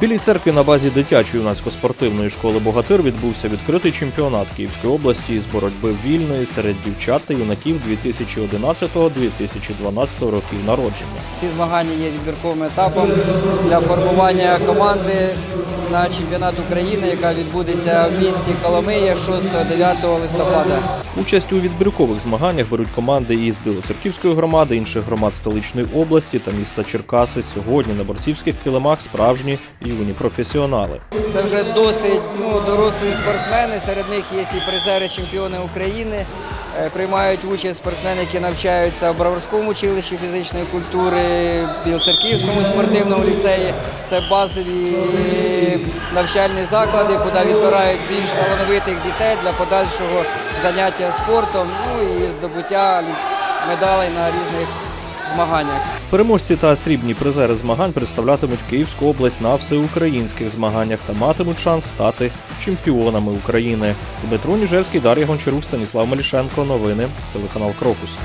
Білій церкві на базі дитячої юнацько-спортивної школи Богатир відбувся відкритий чемпіонат Київської області із боротьби вільної серед дівчат та юнаків 2011-2012 років народження. Ці змагання є відбірковим етапом для формування команди на чемпіонат України, яка відбудеться в місті Коломия 6-9 листопада. Участь у відбіркових змаганнях беруть команди із Білоцерківської громади, інших громад столичної області та міста Черкаси. Сьогодні на борцівських килимах справжні юні професіонали. Це вже досить ну, дорослі спортсмени. Серед них є і призери чемпіони України. Е, Приймають участь спортсмени, які навчаються в Броварському училищі фізичної культури, Білоцерківському спортивному ліцеї. Це базові навчальні заклади, куди відбирають більш талановитих дітей для подальшого заняття спортом, ну і здобуття медалей на різних змаганнях. Переможці та срібні призери змагань представлятимуть Київську область на всеукраїнських змаганнях та матимуть шанс стати чемпіонами України. Дмитро Ніжельський, Дар'я Гончарук, Станіслав Малішенко. Новини телеканал Крокус.